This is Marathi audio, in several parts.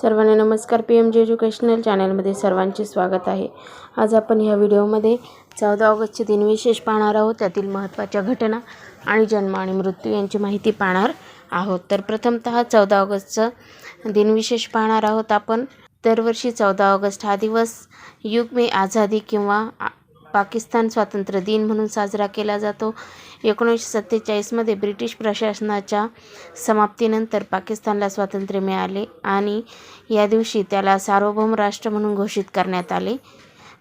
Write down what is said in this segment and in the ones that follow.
सर्वांना नमस्कार. पी एम जे एज्युकेशनल चॅनलमध्ये सर्वांचे स्वागत आहे. आज आपण ह्या व्हिडिओमध्ये चौदा ऑगस्टचे दिनविशेष पाहणार आहोत. त्यातील महत्त्वाच्या घटना आणि जन्म आणि मृत्यू यांची माहिती पाहणार आहोत. तर प्रथमतः चौदा ऑगस्टचं दिनविशेष पाहणार आहोत आपण. दरवर्षी चौदा ऑगस्ट हा दिवस युग मे आझादी किंवा आ- पाकिस्तान स्वातंत्र्य दिन म्हणून साजरा केला जातो. एकोणीसशे सत्तेचाळीसमध्ये ब्रिटिश प्रशासनाच्या समाप्तीनंतर पाकिस्तानला स्वातंत्र्य मिळाले आणि या दिवशी त्याला सार्वभौम राष्ट्र म्हणून घोषित करण्यात आले.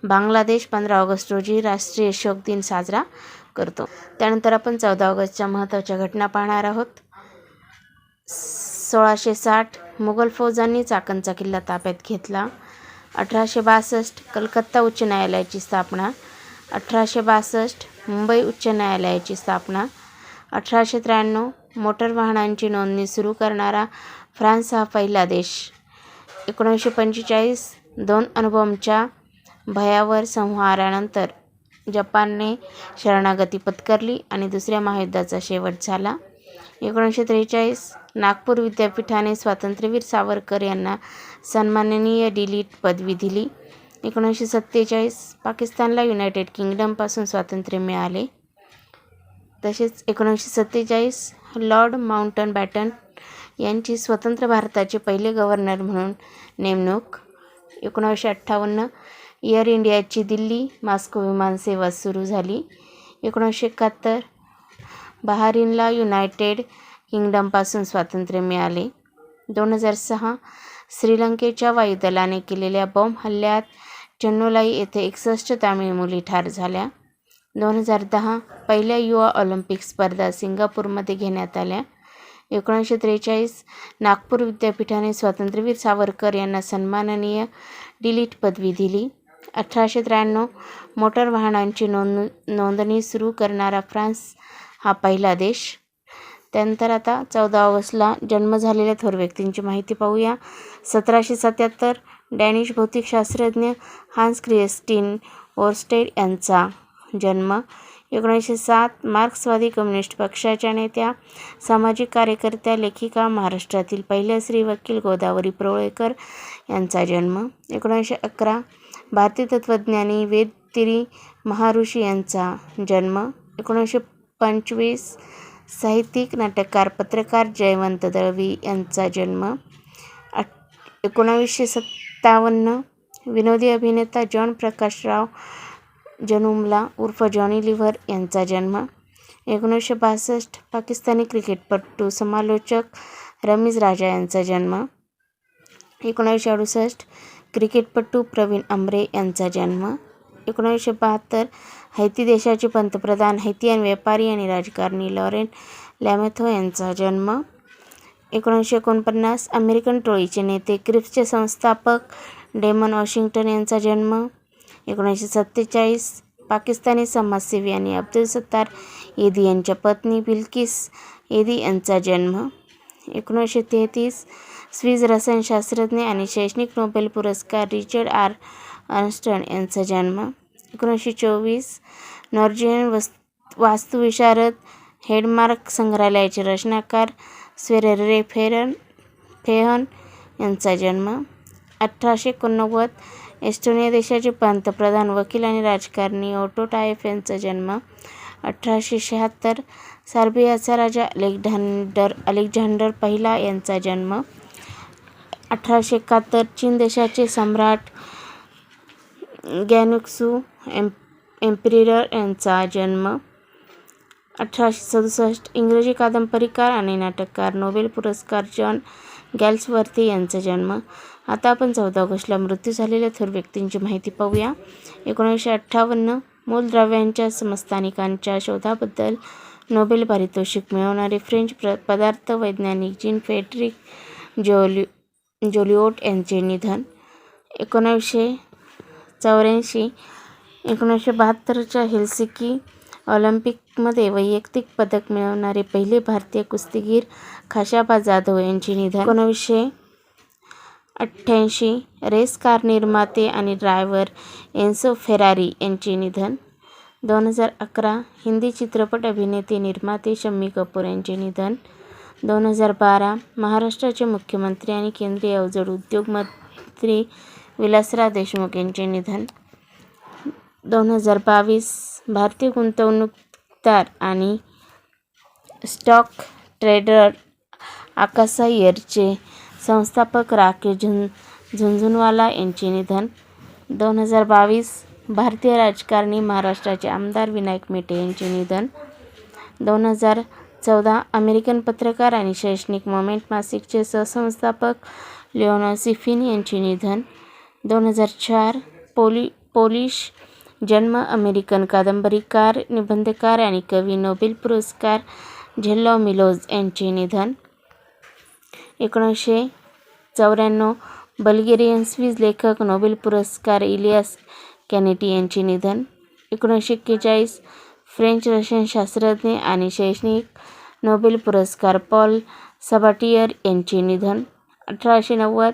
बांगलादेश पंधरा ऑगस्ट रोजी राष्ट्रीय शोक दिन साजरा करतो. त्यानंतर आपण चौदा ऑगस्टच्या महत्त्वाच्या घटना पाहणार आहोत. सोळाशे साठ मुघल फौजांनी चाकणचा किल्ला ताब्यात घेतला. अठराशे बासष्ट कलकत्ता उच्च न्यायालयाची स्थापना अठराशे बासष्ट मुंबई उच्च न्यायालयाची स्थापना. अठराशे त्र्याण्णव मोटर वाहनांची नोंदणी सुरू करणारा फ्रान्स हा पहिला देश. एकोणीसशे पंचेचाळीस दोन अणुबॉम्बच्या भयावर संहारानंतर जपानने शरणागती पत्करली आणि दुसऱ्या महायुद्धाचा शेवट झाला. एकोणीसशे त्रेचाळीस नागपूर विद्यापीठाने स्वातंत्र्यवीर सावरकर यांना सन्माननीय डिलीट पदवी दिली. एकोणीसशे सत्तेचाळीस पाकिस्तानला युनायटेड किंगडमपासून स्वातंत्र्य मिळाले. तसेच एकोणीसशे सत्तेचाळीस लॉर्ड माउंटन बॅटन यांची स्वतंत्र भारताचे पहिले गव्हर्नर म्हणून नेमणूक. एकोणावीसशे अठ्ठावन्न एअर इंडियाची दिल्ली मास्को विमानसेवा सुरू झाली. एकोणीसशे एकाहत्तर बहारीनला युनायटेड किंगडमपासून स्वातंत्र्य मिळाले. दोन हजार सहा श्रीलंकेच्या वायुदलाने केलेल्या बॉम्ब हल्ल्यात चेन्नोलाई येथे एकसष्ट तामिळ मुली ठार झाल्या. दोन हजार दहा पहिल्या युवा ऑलिम्पिक स्पर्धा सिंगापूरमध्ये घेण्यात आल्या. एकोणीसशे त्रेचाळीस नागपूर विद्यापीठाने स्वातंत्र्यवीर सावरकर यांना सन्माननीय डिलीट पदवी दिली. अठराशे त्र्याण्णव मोटर वाहनांची नोंद नोंदणी सुरू करणारा फ्रान्स हा पहिला देश. त्यानंतर आता चौदा ऑगस्टला जन्म झालेल्या थोर व्यक्तींची माहिती पाहूया. सतराशे सत्याहत्तर डॅनिश भौतिकशास्त्रज्ञ हान्स क्रिएस्टिन ओरस्टेड यांचा जन्म. एकोणीसशे सात मार्क्सवादी कम्युनिस्ट पक्षाच्या नेत्या सामाजिक कार्यकर्त्या लेखिका महाराष्ट्रातील पहिल्या स्त्री वकील गोदावरी प्रवळेकर यांचा जन्म. एकोणीसशे अकरा भारतीय तत्त्वज्ञानी वेदतिरी महाऋषी यांचा जन्म. एकोणीसशे पंचवीस साहित्यिक नाटककार पत्रकार जयवंत दळवी यांचा जन्म आठ एकोणावीसशे सत्तावन्न विनोदी अभिनेता जॉन प्रकाशराव जनुमला उर्फ जॉनी लिव्हर यांचा जन्म एकोणीसशे बासष्ट पाकिस्तानी क्रिकेटपटू समालोचक रमीज राजा यांचा जन्म एकोणीसशे अडुसष्ट क्रिकेटपटू प्रवीण आमरे यांचा जन्म एकोणीसशे बहात्तर हैती देशाचे पंतप्रधान हैतियन व्यापारी आणि राजकारणी लॉरेन लॅमेथो यांचा जन्म. एकोणीसशे एकोणपन्नास अमेरिकन टोळीचे नेते क्रिप्सचे संस्थापक डेमन वॉशिंग्टन यांचा जन्म. एकोणीसशे सत्तेचाळीस पाकिस्तानी समाजसेवी आणि अब्दुल सत्तार येदी यांच्या पत्नी बिल्किस येदी यांचा जन्म. एकोणीसशे तेहतीस स्विस रसायनशास्त्रज्ञ आणि शैक्षणिक नोबेल पुरस्कार रिचर्ड आर. अर्न्स्टन यांचा जन्म एकोणीसशे चोवीस नॉर्जियन वस् वास्तुविशारद हेडमार्क संग्रहालयाचे रचनाकार स्वेरेरे फेरन फेहन यांचा जन्म अठराशे एकोणनव्वद एस्टोनिया देशाचे पंतप्रधान वकील आणि राजकारणी ओटो टायफ यांचा जन्म अठराशे शहात्तर सार्बियाचा राजा अलेक्झांडर अलेक्झांडर पहिला यांचा जन्म अठराशे एकाहत्तर चीन देशाचे सम्राट गॅनुक्सू एम एम्पिरर यांचा जन्म अठराशे सदुसष्ट इंग्रजी कादंबरीकार आणि नाटककार नोबेल पुरस्कार जॉन गॅल्सवर्थी यांचा जन्म. आता आपण चौदा ऑगस्टला मृत्यू झालेल्या थोर व्यक्तींची माहिती पाहूया. एकोणीसशे अठ्ठावन्न मूलद्रव्यांच्या समस्थानिकांच्या शोधाबद्दल नोबेल पारितोषिक मिळवणारे फ्रेंच प्र पदार्थ वैज्ञानिक जीन फेट्रिक जोल्यू जोलिओट यांचे निधन. एकोणावीसशे चौऱ्याऐंशी एकोणीसशे बहात्तरच्या हेल्सिकी ऑलिम्पिकमध्ये वैयक्तिक पदक मिळवणारे पहिले भारतीय कुस्तीगीर खाशाबा जाधव यांचे निधन. एकोणावीसशे अठ्ठ्याऐंशी रेस कार निर्माते आणि ड्रायव्हर एन्सो फेरारी यांचे निधन. दोन हजार अकरा हिंदी चित्रपट अभिनेते निर्माते शम्मी कपूर यांचे निधन. दोन हजार बारा महाराष्ट्राचे मुख्यमंत्री आणि केंद्रीय अवजड उद्योग मंत्री विलासराव देशमुख यांचे निधन. दोन हजार बावीस भारतीय गुंतवणूकदार आणि स्टॉक ट्रेडर आकाश संस्थापक राकेश झुन झुंझुनवाला यांचे निधन. दोन हजार बावीस भारतीय राजकारणी महाराष्ट्राचे आमदार विनायक मेटे यांचे निधन. दोन हजार चौदा अमेरिकन पत्रकार आणि शैक्षणिक मोमेंट मासिकचे सहसंस्थापक लिओनो सिफिन यांचे निधन. दोन हजार चार पोली पोलिश जन्म अमेरिकन कादंबरीकार निबंधकार आणि कवी नोबेल पुरस्कार झेल्लो मिलोज यांचे निधन. एकोणीसशे चौऱ्याण्णव बल्गेरियन स्विस लेखक नोबेल पुरस्कार इलियास कॅनेटी यांचे निधन. एकोणीसशे एक्केचाळीस फ्रेंच रशियन शास्त्रज्ञ आणि शैक्षणिक नोबेल पुरस्कार पॉल सबाटियर यांचे निधन. अठराशे नव्वद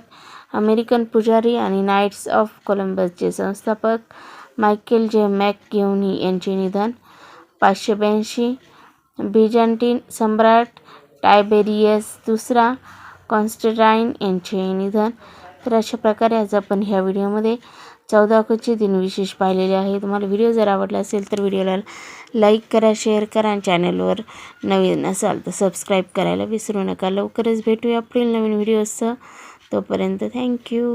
अमेरिकन पुजारी आणि नाईट्स ऑफ कोलंबसचे संस्थापक मायकेल जे मॅकग्युनी यांचे निधन पाचशे ब्याऐंशी. बिजांटीन सम्राट टायबेरियस दुसरा कॉन्स्टटाईन यांचे निधन. तर अशा प्रकारे आज आपण ह्या व्हिडिओमध्ये चौदा ऑगस्टचे दिनविशेष पाहिलेले आहे तुम्हाला व्हिडिओ जर आवडला असेल तर व्हिडिओला लाईक करा शेअर करा आणि चॅनलवर नवीन असाल तर सबस्क्राईब करायला विसरू नका. लवकरच भेटूया पुढील नवीन व्हिडिओजचं तोपर्यंत थँक्यू.